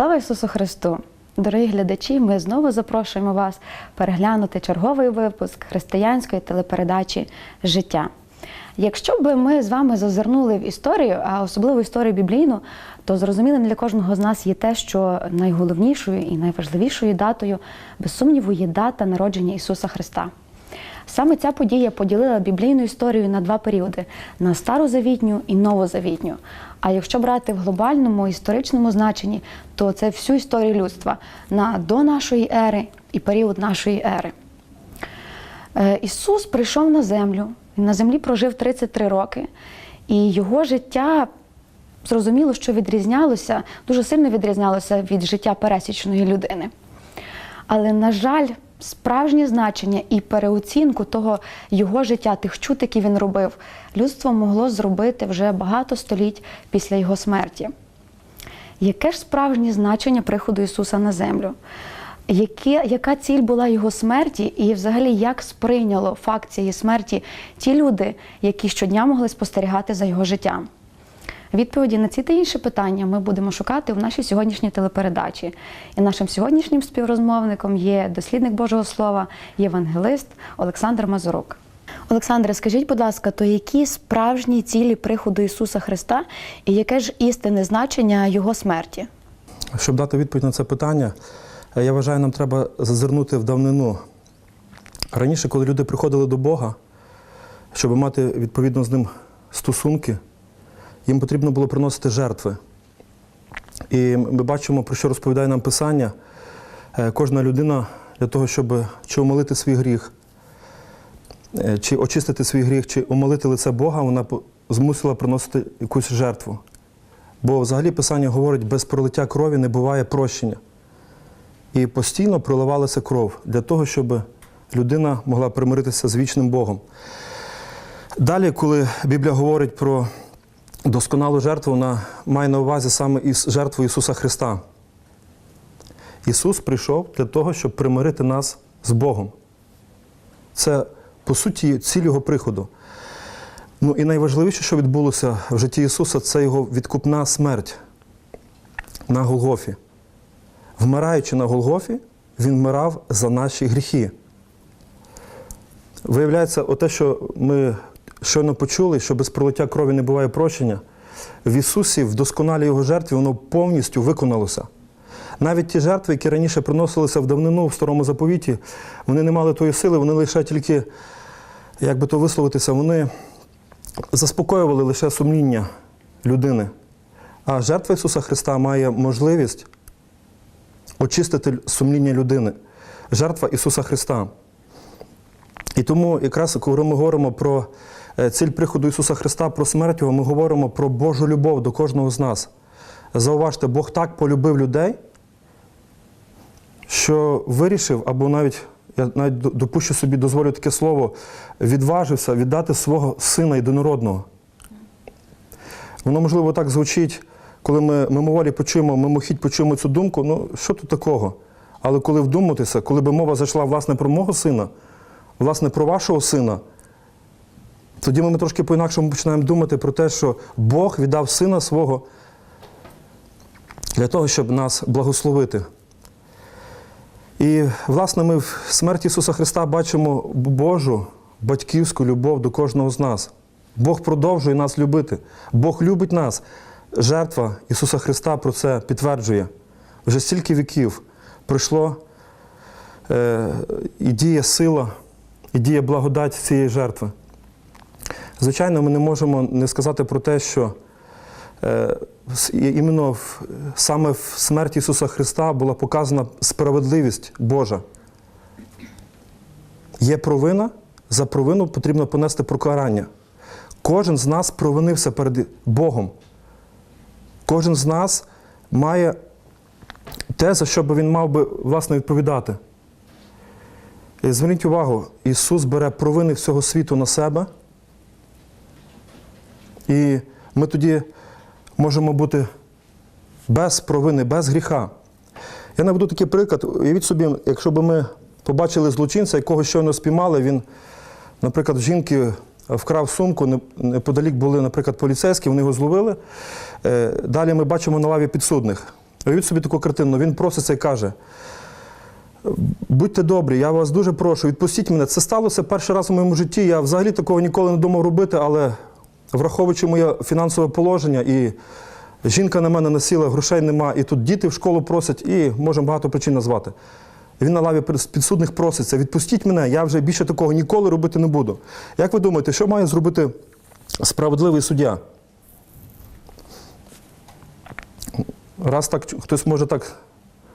Слава Ісусу Христу! Дорогі глядачі, ми знову запрошуємо вас переглянути черговий випуск християнської телепередачі Життя. Якщо би ми з вами зазирнули в історію, а особливо історію біблійну, то зрозумілим для кожного з нас є те, що найголовнішою і найважливішою датою, без сумніву, є дата народження Ісуса Христа. Саме ця подія поділила біблійну історію на два періоди: на старозавітню і новозавітню. А якщо брати в глобальному історичному значенні, то це всю історію людства на до нашої ери і період нашої ери. Е, Ісус прийшов на землю, він на землі прожив 33 роки, і його життя зрозуміло, що відрізнялося, дуже сильно відрізнялося від життя пересічної людини. Але, на жаль, справжнє значення і переоцінку того його життя, тих чут, які він робив, людство могло зробити вже багато століть після його смерті. Яке ж справжнє значення приходу Ісуса на землю? Яке, яка ціль була його смерті, і взагалі як сприйняло факт цієї смерті ті люди, які щодня могли спостерігати за його життям? Відповіді на ці та інші питання ми будемо шукати в нашій сьогоднішній телепередачі. І нашим сьогоднішнім співрозмовником є дослідник Божого Слова, євангелист Олександр Мазурук. Олександре, скажіть, будь ласка, то які справжні цілі приходу Ісуса Христа і яке ж істинне значення Його смерті? Щоб дати відповідь на це питання, е, я вважаю, нам треба зазирнути в давнину. Раніше, коли люди приходили до Бога, щоб мати відповідно з ним стосунки, їм потрібно було приносити жертви. І ми бачимо, про що розповідає нам Писання. Е, Кожна людина для того, щоб чи омолити свій гріх, е, чи очистити свій гріх, чи омолити лице Бога, вона змусила приносити якусь жертву. Бо взагалі Писання говорить, без пролиття крові не буває прощення. І постійно проливалася кров для того, щоб людина могла примиритися з вічним Богом. Далі, коли Біблія говорить про досконалу жертву, вона має на увазі саме із жертву Ісуса Христа. Ісус прийшов для того, щоб примирити нас з Богом. Це, по суті, ціль Його приходу. Ну і найважливіше, що відбулося в житті Ісуса, це Його відкупна смерть на Голгофі. Вмираючи на Голгофі, Він вмирав за наші гріхи. Виявляється, оте, що ми щойно почули, що без пролиття крові не буває прощення, в Ісусі, в досконалій Його жертві, воно повністю виконалося. Навіть ті жертви, які раніше приносилися в давнину в старому заповіті, вони не мали тої сили, вони лише тільки, як би то висловитися, вони заспокоювали лише сумління людини. А жертва Ісуса Христа має можливість очистити сумління людини. Жертва Ісуса Христа. І тому, якраз коли ми говоримо про е, ціль приходу Ісуса Христа, про смерть Його, ми говоримо про Божу любов до кожного з нас. Зауважте, Бог так полюбив людей, що вирішив, або навіть, я навіть допущу собі, дозволю таке слово, відважився віддати свого сина єдинородного. Воно, можливо, так звучить, коли ми мимоволі почуємо, мимохідь почуємо цю думку, ну що тут такого? Але коли вдуматися, коли би мова зайшла власне про мого сина, власне про вашого сина, тоді ми трошки по-інакшому починаємо думати про те, що Бог віддав сина свого для того, щоб нас благословити. І, власне, ми в смерті Ісуса Христа бачимо Божу батьківську любов до кожного з нас. Бог продовжує нас любити. Бог любить нас. Жертва Ісуса Христа про це підтверджує. Вже стільки віків пройшло е, і діє сила, і діє благодать цієї жертви. Звичайно, ми не можемо не сказати про те, що е, іменно в, саме в смерті Ісуса Христа була показана справедливість Божа. Є провина, за провину потрібно понести покарання. Кожен з нас провинився перед Богом. Кожен з нас має те, за що він мав би власне відповідати. І зверніть увагу, Ісус бере провини всього світу на себе. І ми тоді можемо бути без провини, без гріха. Я наведу такий приклад. Уявіть собі, якщо б ми побачили злочинця, якого щойно спіймали, він, наприклад, жінки вкрав сумку, неподалік були, наприклад, поліцейські, вони його зловили. Е, Далі ми бачимо на лаві підсудних. Уявіть собі таку картину. Він проситься і каже: будьте добрі, я вас дуже прошу, відпустіть мене. Це сталося перший раз у моєму житті. Я взагалі такого ніколи не думав робити, але враховуючи моє фінансове положення, і жінка на мене насіла, грошей нема, і тут діти в школу просять, і можемо багато причин назвати. Він на лаві підсудних проситься, відпустіть мене, я вже більше такого ніколи робити не буду. Як ви думаєте, що має зробити справедливий суддя? Раз так хтось може так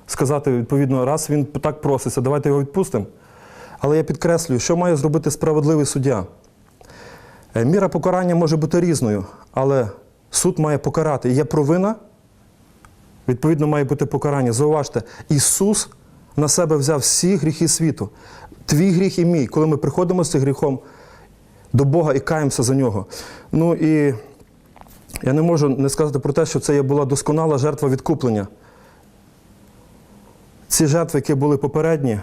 сказати, відповідно, раз він так проситься, давайте його відпустимо. Але я підкреслюю, що має зробити справедливий суддя. Е, Міра покарання може бути різною, але суд має покарати. Є провина, відповідно, має бути покарання. Зауважте, Ісус на себе взяв всі гріхи світу. Твій гріх і мій, коли ми приходимо з цим гріхом до Бога і каємося за нього. Ну і я не можу не сказати про те, що це була досконала жертва відкуплення. Ці жертви, які були попередні,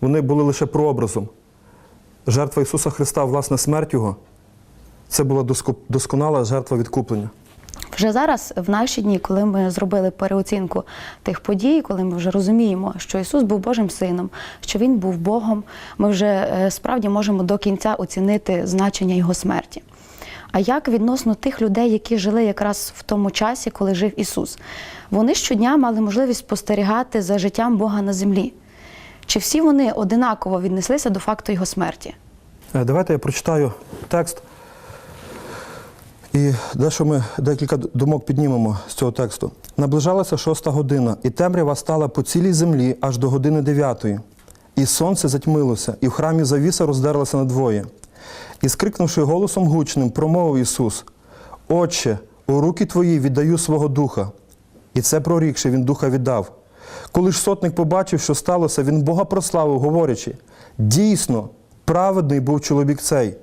вони були лише прообразом. Жертва Ісуса Христа, власне, смерть Його, це була досконала жертва відкуплення. Вже зараз, в наші дні, коли ми зробили переоцінку тих подій, коли ми вже розуміємо, що Ісус був Божим сином, що Він був Богом, ми вже е, справді можемо до кінця оцінити значення Його смерті. А як відносно тих людей, які жили якраз в тому часі, коли жив Ісус? Вони щодня мали можливість спостерігати за життям Бога на землі. Чи всі вони одинаково віднеслися до факту Його смерті? Е, Давайте я прочитаю текст. І дещо ми декілька думок піднімемо з цього тексту. Наближалася шоста година, і темрява стала по цілій землі аж до години дев'ятої. І сонце затьмилося, і в храмі завіса роздерлася надвоє. І, скрикнувши голосом гучним, промовив Ісус: Отче, у руки твої віддаю свого духа. І це прорікши, він духа віддав. Коли ж сотник побачив, що сталося, він Бога прославив, говорячи: дійсно, праведний був чоловік цей.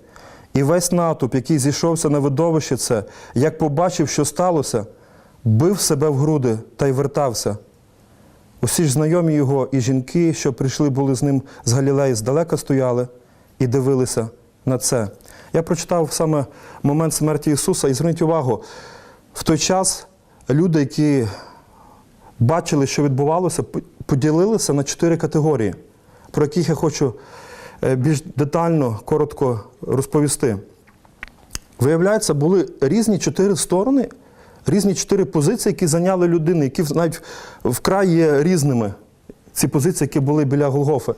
І весь натовп, який зійшовся на видовище це, як побачив, що сталося, бив себе в груди та й вертався. Усі ж знайомі його і жінки, що прийшли були з ним з Галілеї, здалека стояли і дивилися на це. Я прочитав саме момент смерті Ісуса і зверніть увагу, в той час люди, які бачили, що відбувалося, поділилися на чотири категорії, про яких я хочу е, більш детально, коротко розповісти. Виявляється, були різні чотири сторони, різні чотири позиції, які зайняли людини, які навіть вкрай є різними. Ці позиції, які були біля Голгофи.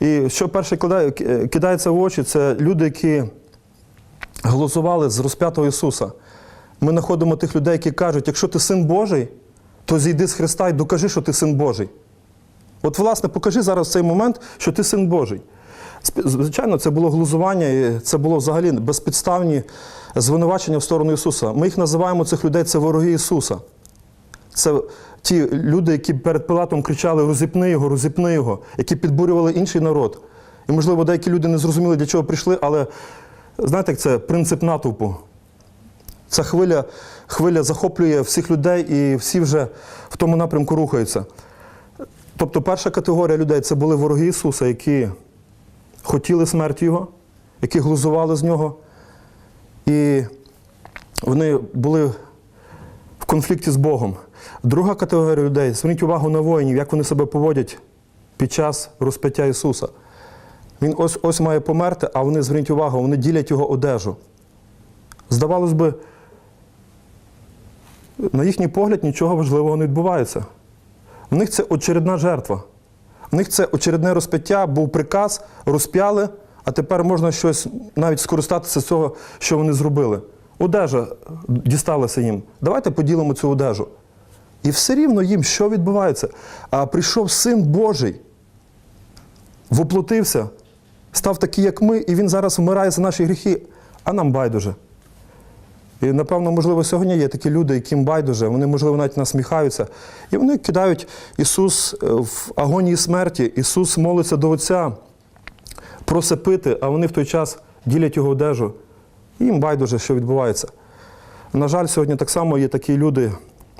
І що перше кидає- кидається в очі, це люди, які голосували з розп'ятого Ісуса. Ми знаходимо тих людей, які кажуть, якщо ти син Божий, то зійди з Христа і докажи, що ти син Божий. От, власне, покажи зараз цей момент, що ти син Божий. Звичайно, це було глузування, і це було взагалі безпідставні звинувачення в сторону Ісуса. Ми їх називаємо цих людей це вороги Ісуса. Це ті люди, які перед Пилатом кричали Розіпни його, розіпни його, які підбурювали інший народ. І, можливо, деякі люди не зрозуміли, для чого прийшли, але знаєте, як це принцип натовпу. Ця хвиля, хвиля захоплює всіх людей і всі вже в тому напрямку рухаються. Тобто перша категорія людей це були вороги Ісуса, які хотіли смерті Його, які глузували з нього. І вони були в конфлікті з Богом. Друга категорія людей зверніть увагу на воїнів, як вони себе поводять під час розп'яття Ісуса. Він ось ось має померти, а вони, зверніть увагу, вони ділять його одежу. Здавалось би, на їхній погляд нічого важливого не відбувається. В них це очередна жертва. В них це очередне розп'яття, був приказ, розп'яли, а тепер можна щось навіть скористатися з цього, що вони зробили. Одежа дісталася їм. Давайте поділимо цю одежу. І все рівно їм, що відбувається? А прийшов син Божий, воплотився, став такий, як ми, і він зараз вмирає за наші гріхи, а нам байдуже. І напевно, можливо, сьогодні є такі люди, яким байдуже, вони, можливо, навіть насміхаються. І вони кидають Ісус е, в агонії смерті, Ісус молиться до Отця, просить пити, а вони в той час ділять його одежу. І їм байдуже, що відбувається. На жаль, сьогодні так само є такі люди,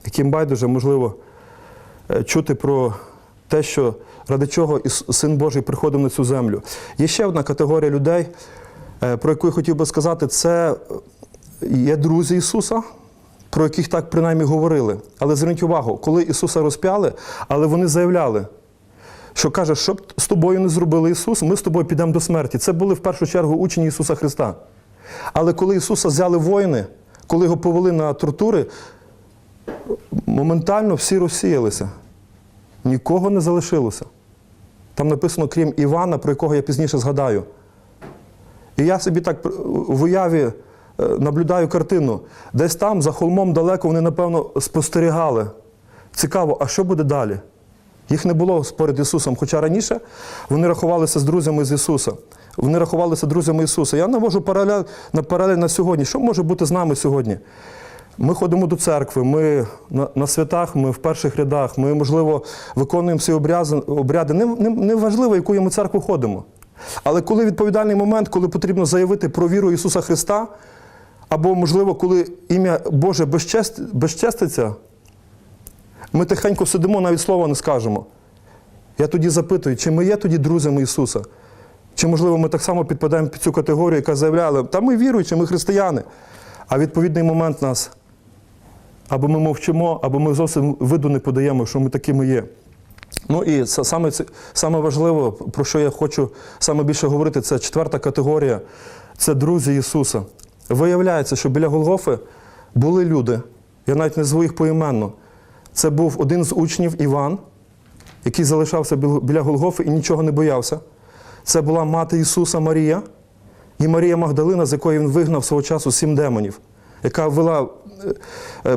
яким байдуже, можливо, е, чути про те, що ради чого Син Божий приходив на цю землю. Є ще одна категорія людей, е, про яку я хотів би сказати, це є друзі Ісуса, про яких так принаймні говорили. Але зверніть увагу, коли Ісуса розп'яли, але вони заявляли, що каже, що б з тобою не зробили Ісус, ми з тобою підемо до смерті. Це були в першу чергу учні Ісуса Христа. Але коли Ісуса взяли воїни, коли його повели на тортури, моментально всі розсіялися. Нікого не залишилося. Там написано, крім Івана, про якого я пізніше згадаю. І я собі так в уяві е, наблюдаю картину. Десь там, за холмом далеко, вони, напевно, спостерігали. Цікаво, а що буде далі? Їх не було перед Ісусом. Хоча раніше вони рахувалися з друзями з Ісуса. Вони рахувалися друзями Ісуса. Я навожу паралель на паралель на сьогодні. Що може бути з нами сьогодні? Ми ходимо до церкви, ми на, на святах, ми в перших рядах, ми, можливо, виконуємо всі обрязи, обряди. Не, не, не важливо, якою ми церкву ходимо. Але коли відповідальний момент, коли потрібно заявити про віру Ісуса Христа, або, можливо, коли ім'я Боже безчест, безчеститься, ми тихенько сидимо, навіть слова не скажемо. Я тоді запитую, чи ми є тоді друзями Ісуса? Чи, можливо, ми так само підпадаємо під цю категорію, яка заявляла, та ми віруючі, ми християни. А відповідний момент нас або ми мовчимо, або ми зовсім виду не подаємо, що ми такими є. Ну і саме, саме важливо, про що я хочу саме більше говорити, це четверта категорія це друзі Ісуса. Виявляється, що біля Голгофи були люди, я навіть не зву їх поіменно. Це був один з учнів Іван, який залишався біля Голгофи і нічого не боявся. Це була мати Ісуса Марія і Марія Магдалина, з якої він вигнав свого часу сім демонів, яка вела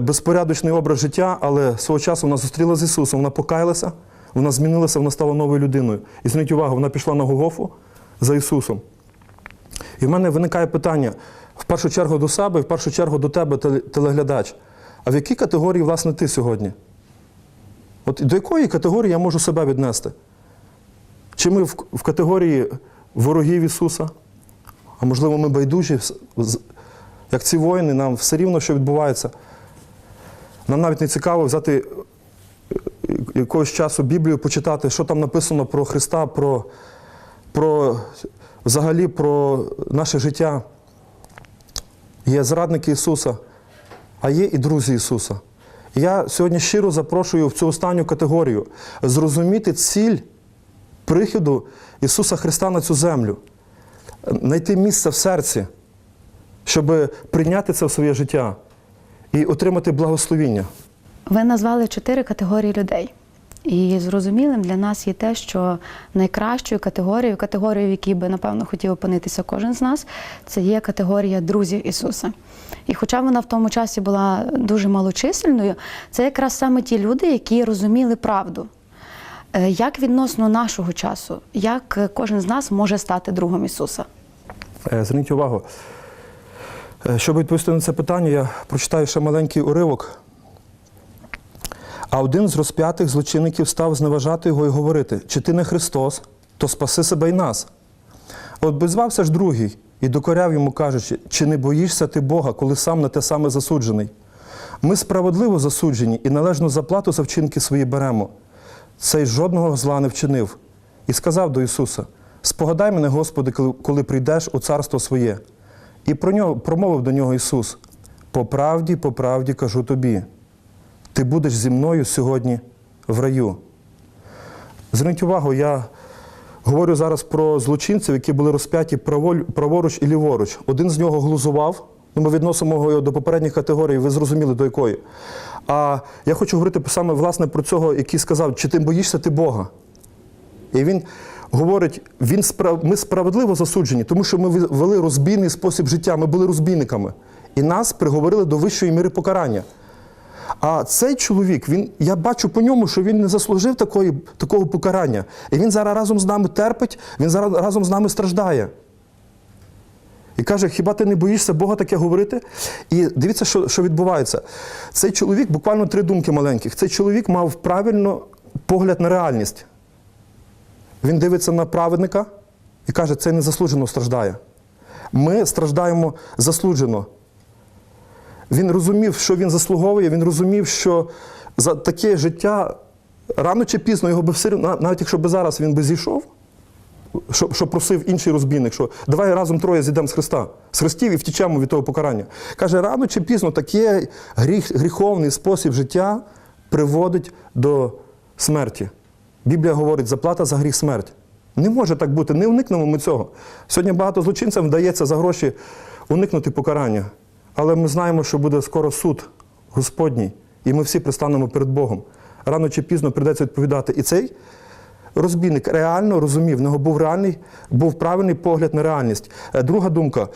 безпорядочний образ життя, але свого часу вона зустріла з Ісусом, вона покаялася, вона змінилася, вона стала новою людиною. І зверніть увагу, вона пішла на Голгофу за Ісусом. І в мене виникає питання в першу чергу до себе, в першу чергу до тебе, телеглядач. А в якій категорії, власне, ти сьогодні? От до якої категорії я можу себе віднести? Чи ми в, категорії ворогів Ісуса? А можливо, ми байдужі, як ці воїни, нам все рівно, що відбувається. Нам навіть не цікаво взяти е, якогось часу Біблію, почитати, що там написано про Христа, про, про взагалі про наше життя. Є зрадники Ісуса, а є і друзі Ісуса. Я сьогодні щиро запрошую в цю останню категорію зрозуміти ціль приходу Ісуса Христа на цю землю, знайти місце в серці, щоб прийняти це в своє життя і отримати благословіння. Ви назвали чотири категорії людей. І зрозумілим для нас є те, що найкращою категорією, категорією, в якій би, напевно, хотів опинитися кожен з нас, це є категорія друзів Ісуса. І хоча вона в тому часі була дуже малочисельною, це якраз саме ті люди, які розуміли правду. Е, Як відносно нашого часу, як кожен з нас може стати другом Ісуса? Е, Зверніть увагу. Е, Щоб відповісти на це питання, я прочитаю ще маленький уривок. А один з розп'ятих злочинників став зневажати його і говорити: чи ти не Христос, то спаси себе й нас. От безвався ж другий і докоряв йому, кажучи, чи не боїшся ти Бога, коли сам на те саме засуджений? Ми справедливо засуджені і належну заплату за вчинки свої беремо. Цей жодного зла не вчинив. І сказав до Ісуса: Спогадай мене, Господи, коли прийдеш у царство своє. І про нього промовив до нього Ісус: По правді, по правді кажу тобі, ти будеш зі мною сьогодні в раю. Зверніть увагу, я говорю зараз про злочинців, які були розп'яті праворуч і ліворуч. Один з нього глузував. Ну, ми відносимо його до попередніх категорій, ви зрозуміли до якої. А я хочу говорити саме власне про цього, який сказав, чи ти боїшся ти Бога? І він говорить: він справ... ми справедливо засуджені, тому що ми вели розбійний спосіб життя, ми були розбійниками. І нас приговорили до вищої міри покарання. А цей чоловік, він, я бачу по ньому, що він не заслужив такої, такого покарання. І він зараз разом з нами терпить, він зараз разом з нами страждає. І каже, хіба ти не боїшся Бога таке говорити? І дивіться, що, що відбувається. Цей чоловік, буквально три думки маленьких. Цей чоловік мав правильно погляд на реальність. Він дивиться на праведника і каже, цей незаслужено страждає. Ми страждаємо заслужено. Він розумів, що він заслуговує, він розумів, що за таке життя рано чи пізно його би все навіть якщо би зараз він би зійшов, що, що просив інший розбійник, що давай разом троє зійдемо з Христа, з Христів і втічемо від того покарання. Каже, рано чи пізно такий гріх, гріховний спосіб життя приводить до смерті. Біблія говорить, заплата за гріх смерть. Не може так бути, не уникнемо ми цього. Сьогодні багато злочинцям вдається за гроші уникнути покарання. Але ми знаємо, що буде скоро суд Господній, і ми всі пристанемо перед Богом. Рано чи пізно прийдеться відповідати. І цей розбійник реально розумів, в нього був реальний, був правильний погляд на реальність. Е, Друга думка,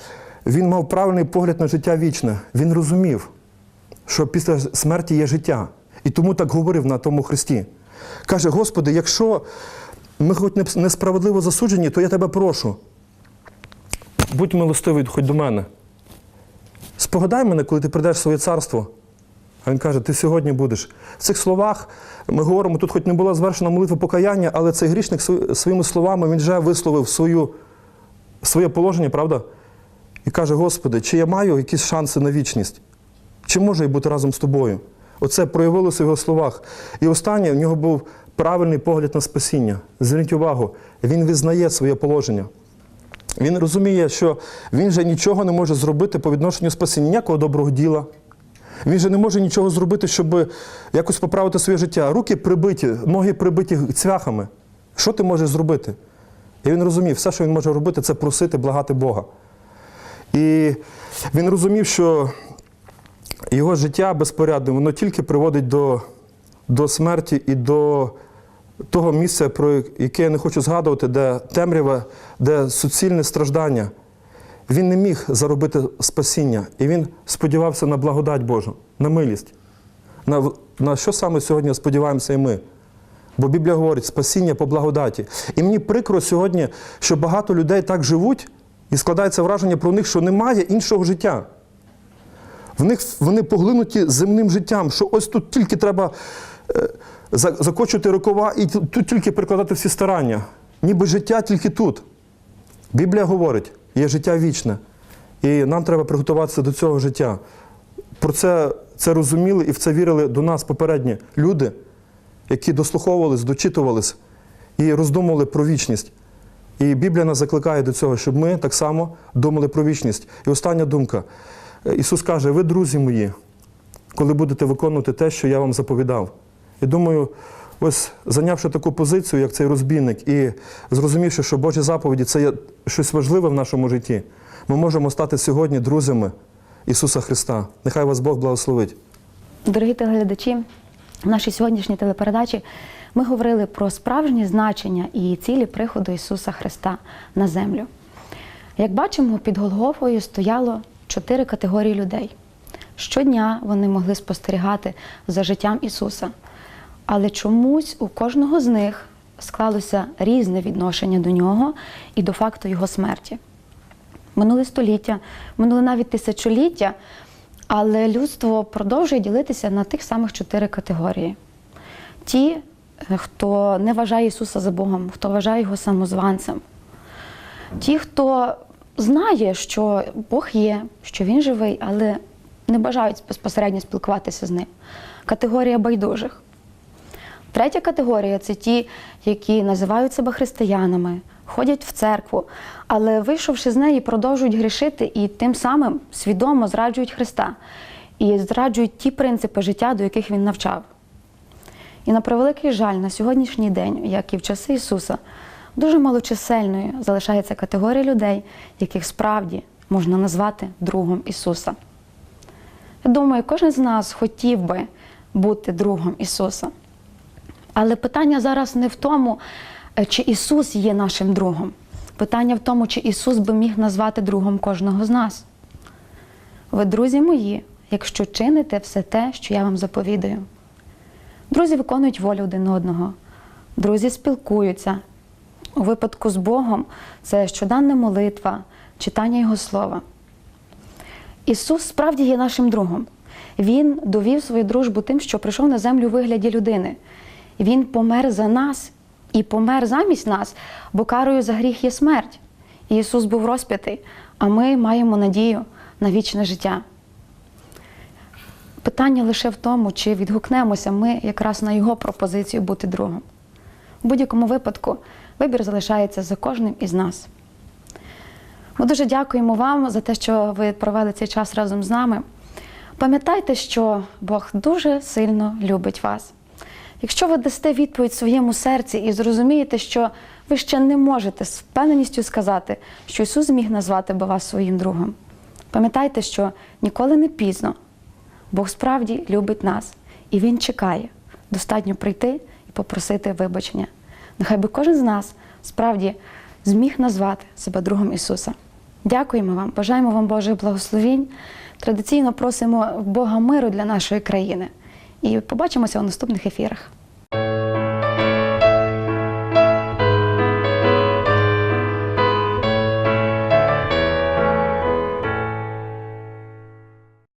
він мав правильний погляд на життя вічне. Він розумів, що після смерті є життя. І тому так говорив на тому Христі. Каже: Господи, якщо ми хоч несправедливо засуджені, то я тебе прошу. Будь милостивий хоч до мене. Спогадай мене, коли ти прийдеш в своє царство. А він каже, ти сьогодні будеш. В цих словах ми говоримо, тут хоч не була звершена молитва покаяння, але цей грішник своїми словами він вже висловив свою, своє положення, правда? І каже: Господи, чи я маю якісь шанси на вічність? Чи можу я бути разом з тобою? Оце проявилося в його словах. І останнє, в нього був правильний погляд на спасіння. Зверніть увагу, він визнає своє положення. Він розуміє, що він же нічого не може зробити по відношенню спасіння, ніякого доброго діла. Він же не може нічого зробити, щоб якось поправити своє життя. Руки прибиті, ноги прибиті цвяхами. Що ти можеш зробити? І він розумів, все, що він може робити, це просити, благати Бога. І він розумів, що його життя безпорядне, воно тільки приводить до, до смерті і до того місця, про яке я не хочу згадувати, де темрява, де суцільне страждання. Він не міг заробити спасіння, і він сподівався на благодать Божу, на милість. На, на що саме сьогодні сподіваємося і ми? Бо Біблія говорить спасіння по благодаті. І мені прикро сьогодні, що багато людей так живуть, і складається враження про них, що немає іншого життя. В них вони поглинуті земним життям, що ось тут тільки треба е, за- закочувати рукава і тут тільки прикладати всі старання. Ніби життя тільки тут. Біблія говорить, є життя вічне. І нам треба приготуватися до цього життя. Про це, це розуміли і в це вірили до нас попередні люди, які дослуховувались, дочитувались і роздумували про вічність. І Біблія нас закликає до цього, щоб ми так само думали про вічність. І остання думка. Е, Ісус каже: ви, друзі мої, коли будете виконувати те, що я вам заповідав. І думаю, ось зайнявши таку позицію, як цей розбійник, і зрозумівши, що Божі заповіді це є щось важливе в нашому житті, ми можемо стати сьогодні друзями Ісуса Христа. Нехай вас Бог благословить. Дорогі телеглядачі, в нашій сьогоднішній телепередачі ми говорили про справжнє значення і цілі приходу Ісуса Христа на землю. Як бачимо, під Голгофою стояло чотири категорії людей. Щодня вони могли спостерігати за життям Ісуса. Але чомусь у кожного з них склалося різне відношення до нього і до факту його смерті. Минуле століття, минуле навіть тисячоліття, але людство продовжує ділитися на тих самих чотири категорії: ті, хто не вважає Ісуса за Богом, хто вважає його самозванцем, ті, хто знає, що Бог є, що Він живий, але не бажають безпосередньо спілкуватися з ним. Категорія байдужих. Третя категорія це ті, які називають себе християнами, ходять в церкву, але вийшовши з неї, продовжують грішити і тим самим свідомо зраджують Христа і зраджують ті принципи життя, до яких він навчав. І на превеликий жаль, на сьогоднішній день, як і в часи Ісуса, дуже малочисельною залишається категорія людей, яких справді можна назвати другом Ісуса. Я думаю, кожен з нас хотів би бути другом Ісуса. Але питання зараз не в тому, чи Ісус є нашим другом. Питання в тому, чи Ісус би міг назвати другом кожного з нас. Ви, друзі мої, якщо чините все те, що я вам заповідаю. Друзі виконують волю один одного, друзі спілкуються. У випадку з Богом це щоденна молитва, читання Його слова. Ісус справді є нашим другом. Він довів свою дружбу тим, що прийшов на землю у вигляді людини. Він помер за нас і помер замість нас, бо карою за гріх є смерть. І Ісус був розп'ятий, а ми маємо надію на вічне життя. Питання лише в тому, чи відгукнемося ми якраз на Його пропозицію бути другом. У будь-якому випадку Вибір залишається за кожним із нас. Ми дуже дякуємо вам за те, що ви провели цей час разом з нами. Пам'ятайте, що Бог дуже сильно любить вас. Якщо ви дасте відповідь своєму серці і зрозумієте, що ви ще не можете з впевненістю сказати, що Ісус зміг назвати би вас своїм другом, пам'ятайте, що ніколи не пізно. Бог справді любить нас, і Він чекає. Достатньо прийти і попросити вибачення. Нехай би кожен з нас справді зміг назвати себе другом Ісуса. Дякуємо вам, бажаємо вам Божих благословінь. Традиційно просимо Бога миру для нашої країни. І побачимося у наступних ефірах.